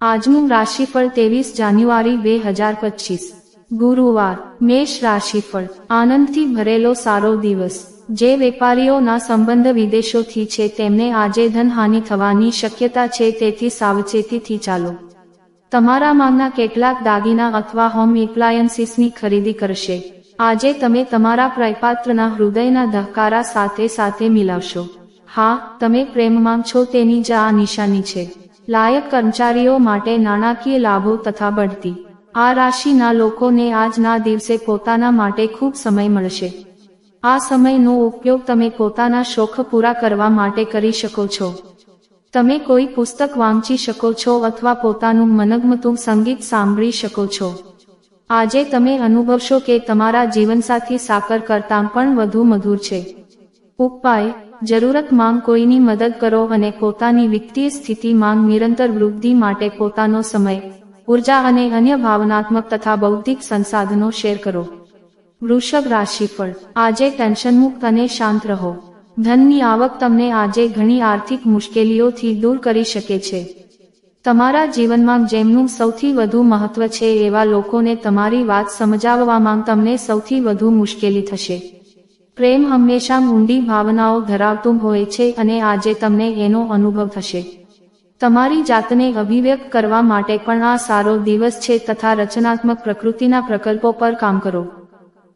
આજનું રાશિફળ ત્રેવીસ જાન્યુઆરી બે હજાર પચીસ. ગુરુવાર, મેષ રાશિફળ, આનંદથી ભરેલો સારો દિવસ. જે વેપારીઓના સંબંધ વિદેશોથી છે, તેમને આજે ધનહાનિ થવાની શક્યતા છે, તેથી સાવચેતીથી ચાલો. તમારા માંગના કેટલાક દાગીના અથવા હોમ એપ્લાયન્સીસની ખરીદી કરશે. આજે તમે તમારા પ્રયપાત્રના હૃદયના ધબકારા સાથે સાથે મિલાવશો. હા, તમે પ્રેમમાં છો, તેની જ આ નિશાની છે. લાયક કર્મચારીઓ માટે નાણાકીય લાભો તથા બઢતી. આ રાશિના લોકોને આજના દિવસે પોતાના માટે ખૂબ સમય મળશે. આ સમયનો ઉપયોગ તમે પોતાના શોખ પૂરા કરવા માટે કરી શકો છો. તમે કોઈ પુસ્તક વાંચી શકો છો અથવા પોતાનું મનગમતું સંગીત સાંભળી શકો છો. આજે તમે અનુભવશો કે તમારા જીવનસાથી સાકર કરતાં પણ વધુ મધુર છે. ઉપાય જરૂરત માંગ કોઈની મદદ કરો અને પોતાની વિત્તીય સ્થિતિ માંગ નિરંતર વૃદ્ધિ માટે પોતાનો સમય, ઊર્જા અને અન્ય ભાવનાત્મક તથા બૌદ્ધિક સંસાધનો શેર કરો. વૃષભ રાશિફળ. આજે ટેન્શન મુક્ત અને શાંત રહો. ધનની આવક તમને આજે ઘણી આર્થિક મુશ્કેલીઓથી દૂર કરી શકે છે. તમારા જીવનમાં જેમનું સૌથી વધુ મહત્વ છે એવા લોકોને તમારી વાત સમજાવવામાં તમને સૌથી વધુ મુશ્કેલી થશે. પ્રેમ હંમેશા ઊંડી ભાવનાઓ ધરાવતું હોય છે અને આજે તમને એનો અનુભવ થશે. તમારી જાતને અભિવ્યક્ત કરવા માટે પણ આ સારો દિવસ છે તથા રચનાત્મક પ્રકૃતિના પ્રકલ્પો પર કામ કરો.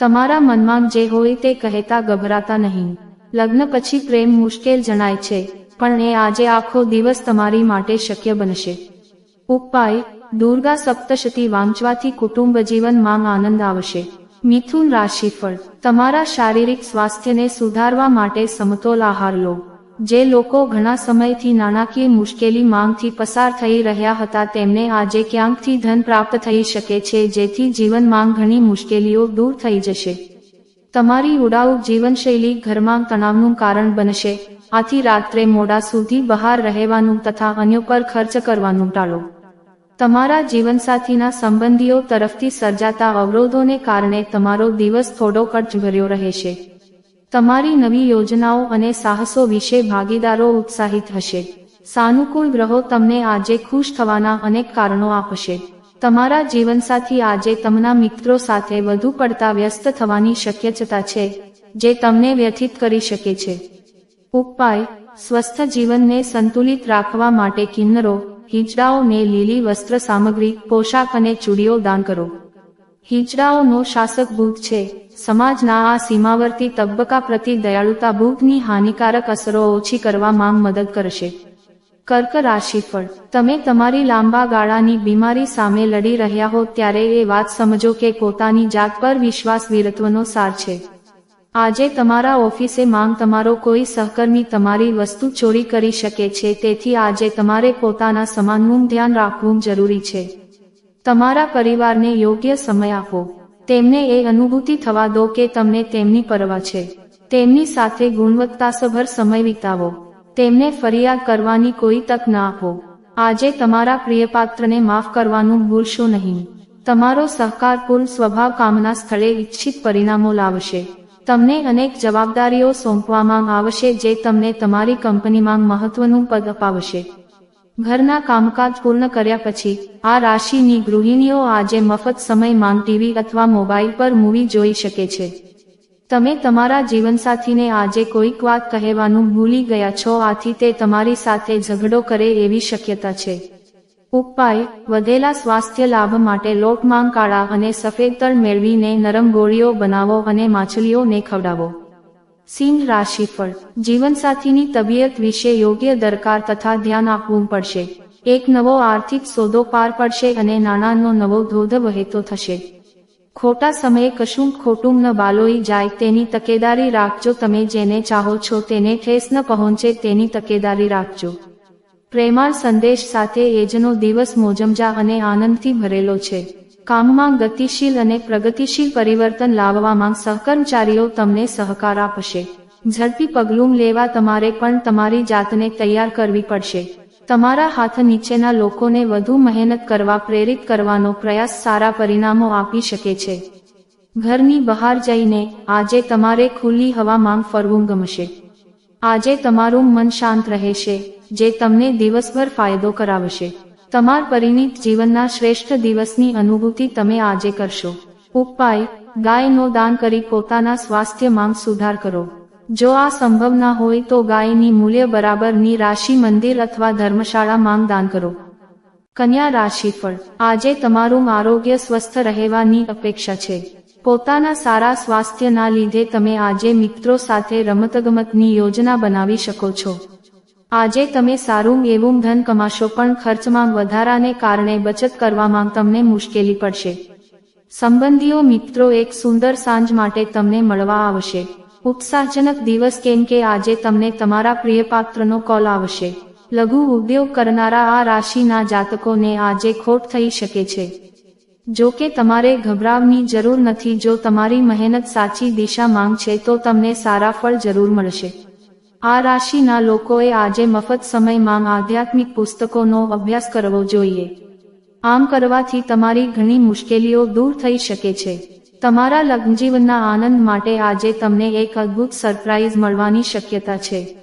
તમારા મનમાં જે હોય તે કહેતા ગભરાતા નહીં. લગ્ન પછી પ્રેમ મુશ્કેલ જણાય છે, પણ એ આજે આખો દિવસ તમારી માટે શક્ય બનશે. ઉપાય, દુર્ગા સપ્તશતી વાંચવાથી કુટુંબ જીવનમાં આનંદ આવશે. મિથુન રાશિફળ. તમારા શારીરિક સ્વાસ્થ્યને સુધારવા માટે સમતોલ આહાર લો. જે લોકો ઘણા સમયથી નાણાકીય મુશ્કેલી માંગથી પસાર થઈ રહ્યા હતા તેમને આજે ક્યાંકથી ધન પ્રાપ્ત થઈ શકે છે જેથી જીવનમાં ઘણી મુશ્કેલીઓ દૂર થઈ જશે. તમારી ઉડાઉ જીવનશૈલી ઘરમાં તણાવનું કારણ બનશે. આથી રાત્રે મોડા સુધી બહાર રહેવાનું તથા અન્યો પર ખર્ચ કરવાનું ટાળો. તમારા જીવનસાથીના સંબંધીઓ તરફથી સર્જાતા અવરોધોને કારણે તમારો દિવસ થોડો ખર્ચભર્યો રહેશે. તમારી નવી યોજનાઓ અને સાહસો વિશે ભાગીદારો ઉત્સાહિત હશે. સાનુકૂળ ગ્રહો તમને આજે ખુશ થવાના અનેક કારણો આપશે. તમારા જીવનસાથી આજે તમના મિત્રો સાથે વધુ પડતા વ્યસ્ત થવાની શક્યતા છે, જે તમને વ્યથિત કરી શકે છે. ઉપાય, સ્વસ્થ જીવનને સંતુલિત રાખવા માટે કિન્નરો હિંચડાઓને લીલી વસ્ત્ર સામગ્રી, પોશાક અને ચૂડીઓ દાન કરો. હિંચડાઓનો શાસક ભૂત છે. સમાજના આ સીમાવર્તી તબક્કા પ્રતિ દયાળુતા ભૂતની હાનિકારક અસરો ઓછી કરવામાં મદદ કરશે. કર્ક રાશિફળ. તમે તમારી લાંબા ગાળાની બીમારી સામે લડી રહ્યા હો ત્યારે એ વાત સમજો કે પોતાની જાત પર વિશ્વાસ વીરત્વનો સાર છે. આજે તમારા ઓફિસે માંગ તમારો કોઈ સહકર્મી તમારી વસ્તુ ચોરી કરી શકે છે, તેથી આજે તમારે પોતાના સમાનનું ધ્યાન રાખવું જરૂરી છે. તમારા પરિવારને યોગ્ય સમય આપો. તેમને એ અનુભૂતિ થવા દો કે તમને તેમની પરવા છે. તેમની સાથે ગુણવત્તાસભર સમય વિતાવો. તેમને ફરિયાદ કરવાની કોઈ તક ના આપો. આજે તમારા પ્રિયપાત્રને માફ કરવાનું ભૂલશો નહીં. તમારો સહકારપૂર્ણ સ્વભાવ કામના સ્થળે ઇચ્છિત પરિણામો લાવશે. તમને અનેક જવાબદારીઓ સોંપવામાં આવશે જે તમને તમારી કંપનીમાં મહત્વનું પદ અપાવશે. ઘરના કામકાજ પૂર્ણ કર્યા પછી, આ રાશિની ગૃહિણીઓ આજે મફત સમયમાં ટીવી અથવા મોબાઈલ પર મૂવી જોઈ શકે છે. તમે તમારા જીવનસાથીને આજે કોઈક વાત કહેવાનું ભૂલી ગયા છો, આથી તે તમારી સાથે ઝઘડો કરે એવી શક્યતા છે. ઉપાય, વધેલા સ્વાસ્થ્ય લાભ માટે લોટમાંગ કાળા અને સફેદ તળ મેળવીને નરમ ગોળીઓ બનાવો અને માછલીઓને ખવડાવો. સિંહ રાશિફળ જીવનસાથીની તબિયત વિશે યોગ્ય દરકાર તથા ધ્યાન આપવું પડશે. એક નવો આર્થિક સોદો પાર પડશે અને નાણાંનો નવો ધોધ વહેતો થશે. ખોટા સમયે કશું ખોટું ન બાલોઈ જાય તેની તકેદારી રાખજો. તમે જેને ચાહો છો તેને ઠેસ ન પહોંચે તેની તકેદારી રાખજો. પ્રેમાળ સંદેશ સાથે એજનો દિવસ મોજમજા અને આનંદથી ભરેલો છે. કામમાં ગતિશીલ અને પ્રગતિશીલ પરિવર્તન લાવવામાં સહકર્મચારીઓ તમને સહકાર આપશે. ઝડપી પગલું લેવા તમારે પણ તમારી જાતને તૈયાર કરવી પડશે. તમારા હાથ નીચેના લોકોને વધુ મહેનત કરવા, પ્રેરિત કરવાનો પ્રયાસ સારા પરિણામો આપી શકે છે. ઘરની બહાર જઈને આજે તમારે ખુલ્લી હવામાં ફરવું ગમશે. આજે તમારું મન શાંત રહેશે. જે તમને દિવસભર ફાયદો કરાવશે. તમાર પરિણીત જીવનના શ્રેષ્ઠ દિવસની અનુભૂતિ તમે આજે કરશો. ઉપાય, ગાયનો દાન કરી પોતાના સ્વાસ્થ્યમાં સુધાર કરો. જો આ સંભવ ના હોય તો ગાયની મૂલ્ય બરાબરની રાશિ મંદિર અથવા ધર્મશાળામાં દાન કરો. કન્યા રાશિફળ આજે તમારું આરોગ્ય સ્વસ્થ રહેવાની અપેક્ષા છે. પોતાના સારા સ્વાસ્થ્યના લીધે તમે આજે મિત્રો સાથે રમતગમતની યોજના બનાવી શકો છો. આજે તમે સારું એવું ધન કમાશો પણ ખર્ચમાં વધારાને કારણે બચત કરવામાં તમને મુશ્કેલી પડશે. સંબંધીઓ મિત્રો, એક સુંદર સાંજ માટે તમને મળવા આવશે. ઉત્સાહજનક દિવસ કેમ કે આજે તમને તમારા પ્રિય પાત્રનો કોલ આવશે. લઘુ ઉદ્યોગ કરનારા આ રાશિના જાતકોને આજે ખોટ થઈ શકે છે. જો કે તમારે ગભરાવની જરૂર નથી, જો તમારી મહેનત સાચી દિશા માંગ છે તો તમને સારા ફળ જરૂર મળશે. આ રાશિના લોકોએ આજે મફત સમયમાં આધ્યાત્મિક પુસ્તકોનો અભ્યાસ કરવો જોઈએ. આમ કરવાથી તમારી ઘણી મુશ્કેલીઓ દૂર થઈ શકે છે. તમારા લગ્નજીવનના આનંદ માટે આજે તમને એક અદ્ભુત સરપ્રાઇઝ મળવાની શક્યતા છે.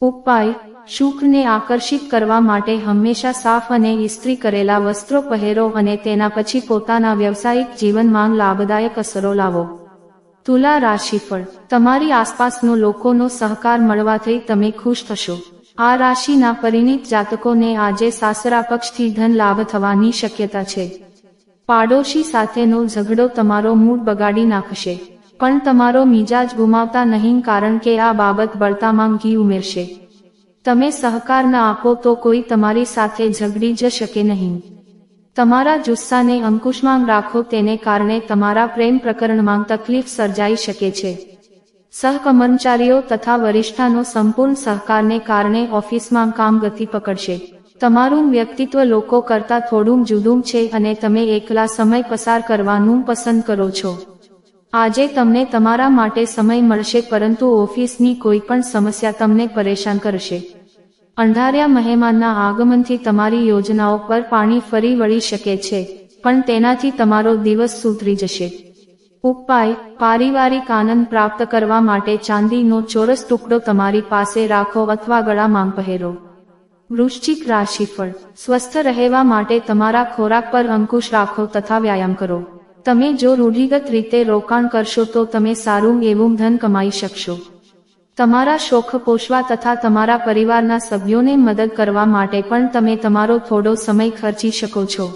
ઉપાય, શુક્રને આકર્ષિત કરવા માટે હંમેશા સાફ અને ઇસ્ત્રી કરેલા વસ્ત્રો પહેરો અને તેના પછી પોતાના વ્યવસાયિક જીવનમાં લાભદાયક અસરો લાવો. તુલા રાશિફળ. તમારી આસપાસનો લોકોનો સહકાર મળવાથી તમે ખુશ થશો. આ રાશિના પરિણીત જાતકોને આજે સાસરા પક્ષથી ધન લાભ થવાની શક્યતા છે. પાડોશી સાથેનો ઝઘડો તમારો મૂડ બગાડી નાખશે. પણ તમારો મિજાજ ગુમાવતા નહીં કારણ કે આ બાબત બળતામાં ઘી ઉમેરશે. તમે સહકાર ન આપો તો કોઈ તમારી સાથે ઝઘડી જ શકે નહીં. તમારા જુસ્સાને અંકુશમાં રાખો તેને કારણે તમારા પ્રેમ પ્રકરણમાં તકલીફ સર્જાઈ શકે છે. સહકર્મચારીઓ તથા વરિષ્ઠાનો સંપૂર્ણ સહકારને કારણે ઓફિસમાં કામ ગતિ પકડશે. તમારું વ્યક્તિત્વ લોકો કરતા થોડું જુદું છે અને તમે એકલા સમય પસાર કરવાનું પસંદ કરો છો. આજે તમને તમારા માટે સમય મળશે, પરંતુ ઓફિસની કોઈ પણ સમસ્યા તમને પરેશાન કરશે. અંધાર્યા મહેમાનના આગમનથી તમારી યોજનાઓ પર પાણી ફરી વળી શકે છે, પણ તેનાથી તમારો દિવસ સુધરી જશે. ઉપાય, પારિવારિક આનંદ પ્રાપ્ત કરવા માટે ચાંદીનો ચોરસ ટુકડો તમારી પાસે રાખો અથવા ગળામાં પહેરો. વૃશ્ચિક રાશિફળ, સ્વસ્થ રહેવા માટે તમારા ખોરાક પર અંકુશ રાખો તથા વ્યાયામ કરો. તમે જો રૂઢિગત રીતે રોકાણ કરશો તો તમે સારું એવું ધન કમાઈ શકશો. તમારા શોખ પોષવા તથા તમારા પરિવારના સભ્યોને મદદ કરવા માટે પણ તમે તમારો થોડો સમય ખર્ચી શકો છો.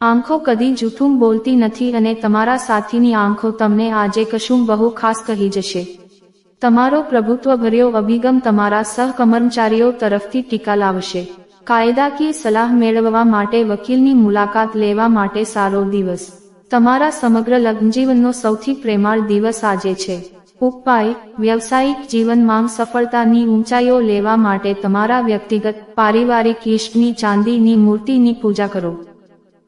આંખો કદી જૂઠું બોલતી નથી અને તમારા સાથીની આંખો તમને આજે કશું બહુ ખાસ કહી જશે. તમારો પ્રભુત્વભર્યો અભિગમ તમારા સહકર્મચારીઓ તરફથી ટીકા લાવશે. કાયદાકીય સલાહ મેળવવા માટે વકીલની મુલાકાત લેવા માટે સારો દિવસ. તમારા સમગ્ર લગ્નજીવનનો સૌથી પ્રેમાળ દિવસ આજે છે. ઉપાય, વ્યવસાયિક જીવનમાં સફળતાની ઊંચાઈઓ લેવા માટે તમારા વ્યક્તિગત, પારિવારિક ઈષ્ટની ચાંદીની મૂર્તિની પૂજા કરો.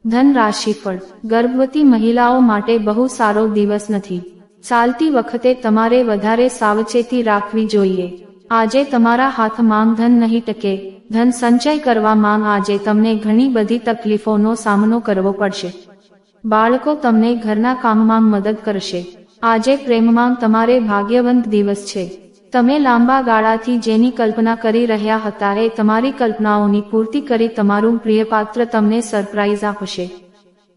ધન રાશિફળ ગર્ભવતી મહિલાઓ માટે બહુ સારો દિવસ નથી. ચાલતી વખતે તમારે વધારે સાવચેતી રાખવી જોઈએ. આજે તમારા હાથમાં ધન નહીં ટકે. ધન સંચય કરવા માંગ આજે તમને ઘણી બધી તકલીફોનો સામનો કરવો પડશે. બાળકો તમને ઘરના કામમાં મદદ કરશે. આજે પ્રેમમાં તમારે ભાગ્યવંત દિવસ છે. તમે લાંબા ગાળાથી જેની કલ્પના કરી રહ્યા હતા એ તમારી કલ્પનાઓની પૂર્તિ કરી તમારું પ્રિયપાત્ર તમને સરપ્રાઇઝ આપશે.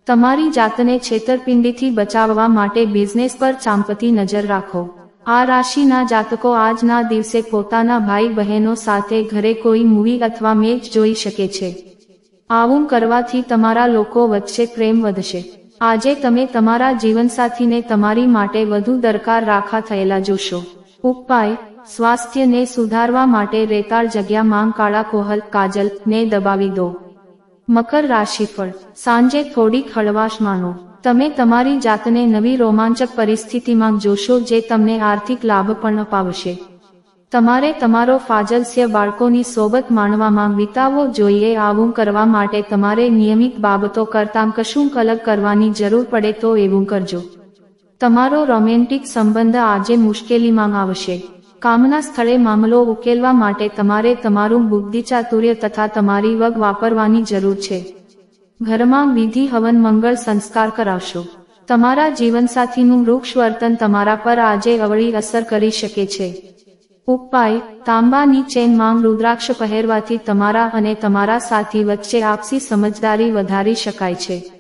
તમારી જાતને છેતરપિંડીથી બચાવવા માટે બિઝનેસ પર ચાંપતી નજર રાખો. આ રાશિના જાતકો આજના દિવસે પોતાના ભાઈ બહેનો સાથે ઘરે કોઈ મૂવી અથવા મેચ જોઈ શકે છે. આવું કરવાથી તમારા લોકો વચ્ચે પ્રેમ વધશે. આજે તમે તમારા જીવનસાથીને તમારી માટે વધુ દરકાર રાખા થયેલા જોશો. ઉપાય, સ્વાસ્થ્યને સુધારવા માટે રેતાળ જગ્યા માં કાળા કોહલ, કાજલ ને દબાવી દો. મકર રાશિફળ સાંજે થોડીક હળવાશ માનો. તમે તમારી જાતને નવી રોમાંચક પરિસ્થિતિમાં જોશો જે તમને આર્થિક લાભ પણ અપાવશે. તમારે તમારો ફાજલસ્ય બાળકોની સોબત માણવામાં વિતાવવો જોઈએ આવું કરવા માટે તમારે નિયમિત બાબતો કરતાં કશું અલગ કરવાની જરૂર પડે તો એવું કરજો. તમારો રોમેન્ટિક સંબંધ આજે મુશ્કેલીમાં આવશે. કામના સ્થળે મામલો ઉકેલવા માટે તમારે તમારું બુદ્ધિચાતુર્ય તથા તમારી વગ વાપરવાની જરૂર છે. ઘરમાં વિધિ, હવન, મંગળ સંસ્કાર કરાવશો. તમારા જીવનસાથીનું વૃક્ષ વર્તન તમારા પર આજે અવળી અસર કરી શકે છે. ઉપાય, તાંબાની ચેન માંગ રુદ્રાક્ષ પહેરવાથી તમારા અને તમારા સાથી વચ્ચે આપસી સમજદારી વધારી શકાય છે.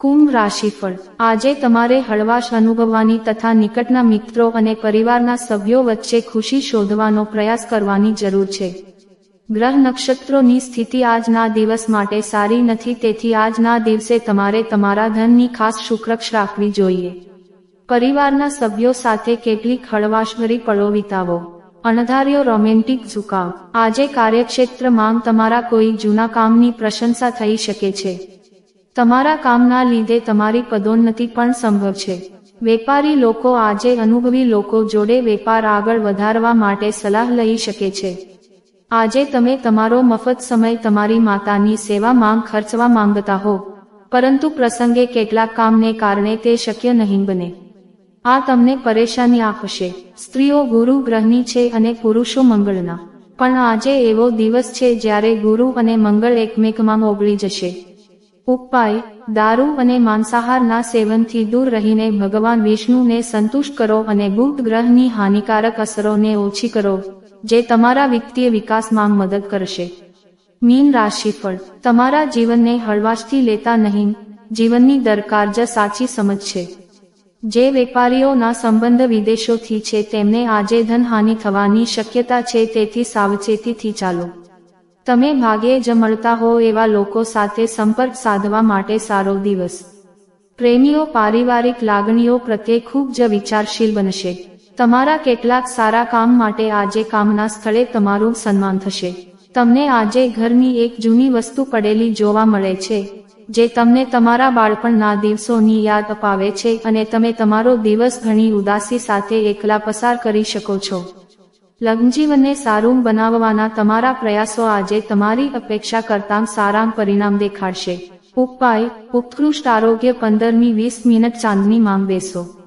કુંભ રાશિફળ. આજે તમારે હળવાશ અનુભવવાની તથા નિકટના મિત્રો અને પરિવારના સભ્યો વચ્ચે ખુશી શોધવાનો પ્રયાસ કરવાની જરૂર છે. ગ્રહ નક્ષત્રોની સ્થિતિ આજના દિવસ માટે સારી નથી, તેથી આજના દિવસે તમારે તમારા ધનની ખાસ શુક્રક્ષ રાખવી જોઈએ. પરિવારના સભ્યો સાથે કેટલીક હળવાશભરી પળો વિતાવો. અણધાર્યો રોમેન્ટિક ઝુકાવ. આજે કાર્યક્ષેત્ર માંગ તમારા કોઈ જૂના કામની પ્રશંસા થઈ શકે છે. તમારા કામના લીધે તમારી પદોન્નતિ પણ સંભવ છે. વેપારી લોકો આજે અનુભવી લોકો જોડે વેપાર આગળ વધારવા માટે સલાહ લઈ શકે છે. આજે તમે તમારો મફત સમય તમારી માતાની સેવા માંગ ખર્ચવા માંગતા હો. પરંતુ પ્રસંગે કેટલાક કામને કારણે તે શક્ય નહીં બને. આ તમને પરેશાની આપશે. સ્ત્રીઓ ગુરુ ગ્રહની છે અને પુરુષો મંગળના. પણ આજે એવો દિવસ છે જ્યારે ગુરુ અને મંગળ એકમેકમાં ઓગળી જશે. ઉપાય, દારૂ અને માંસાહારના સેવનથી દૂર રહીને ભગવાન વિષ્ણુને સંતુષ્ટ કરો અને ગુપ્ત ગ્રહની હાનિકારક અસરોને ઓછી કરો, જે તમારા વિત્તીય વિકાસમાં મદદ કરશે. મીન રાશિફળ, તમારા જીવનને હળવાશથી લેતા નહીં, જીવનની દરકાર જ સાચી સમજ છે. જે વેપારીઓના સંબંધ વિદેશોથી છે, તેમને આજે ધનહાનિ થવાની શક્યતા છે, તેથી સાવચેતીથી ચાલો. તમે ભાગ્યે જ મળતા હો એવા લોકો સાથે સંપર્ક સાધવા માટે સારો દિવસ. પ્રેમીઓ પારિવારિક લાગણીઓ પ્રત્યે ખૂબ જ વિચારશીલ બનશે. તમારા કેટલાક સારા કામ માટે આજે કામના સ્થળે તમારું સન્માન થશે. તમને આજે ઘરની એક જૂની વસ્તુ પડેલી જોવા મળે છે. જે તમને તમારા બાળપણના દિવસોની યાદ અપાવે છે અને તમે તમારો દિવસ ઘણી ઉદાસી સાથે એકલા પસાર કરી શકો છો. લગ્નજીવનને સારું બનાવવાના તમારા પ્રયાસો આજે તમારી અપેક્ષા કરતાં સારાં પરિણામ દેખાડશે. ઉપાય, ઉત્કૃષ્ટ આરોગ્ય પંદરમી વીસ મિનિટ ચાંદની માંગ બેસો.